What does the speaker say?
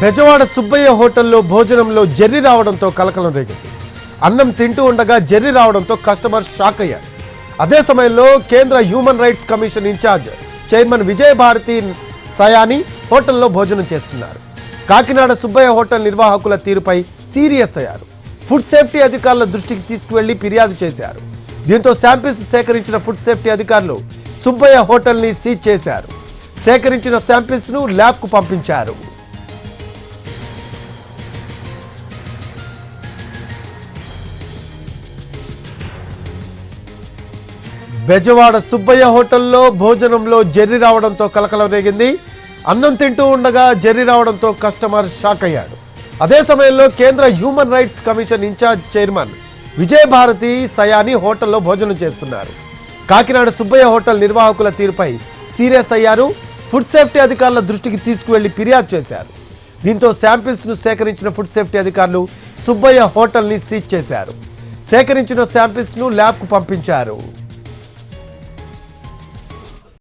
బెజవాడ సుబ్బయ్య హోటల్లో భోజనంలో జెర్రీ రావడంతో కలకలం రేగింది. అన్నం తింటూ ఉండగా జెర్రీ రావడంతో కస్టమర్ షాక్ అయ్యారు. అదే సమయంలో కేంద్ర human rights commission in charge chairman Vijayabharati Sayani హోటల్లో భోజనం చేస్తున్నారు. కాకినాడ సుబ్బయ్య హోటల్ నిర్వాహకుల తీరుపై సీరియస్ అయ్యారు. ఫుడ్ సేఫ్టీ అధికారుల దృష్టికి తీసుకువెళ్ళి ఫిర్యాదు చేశారు. దీంతో శాంపిల్స్ సేకరించిన ఫుడ్ సేఫ్టీ అధికారులు సుబ్బయ్య హోటల్ని సీజ్ చేశారు. సేకరించిన శాంపిల్స్ను ల్యాబ్కు పంపించారు. బెజవాడ సుబ్బయ్య హోటల్లో భోజనంలో జర్రి రావడంతో కలకలం రేగింది. అన్నం తింటూ ఉండగా జర్రి రావడంతో కస్టమర్ షాక్ అయ్యాడు. అదే సమయంలో కేంద్ర human rights commission in charge chairman Vijayabharati Sayani హోటల్లో భోజనం చేస్తున్నారు. కాకినాడ సుబ్బయ్య హోటల్ నిర్వాహకుల తీరుపై సీరియస్ అయ్యారు. ఫుడ్ సేఫ్టీ అధికారుల దృష్టికి తీసుకువెళ్ళి ఫిర్యాదు చేశారు. దీంతో శాంపిల్స్ను సేకరించిన ఫుడ్ సేఫ్టీ అధికారులు సుబ్బయ్య హోటల్ని సీజ్ చేశారు. సేకరించిన శాంపిల్స్ను ల్యాబ్కు పంపించారు.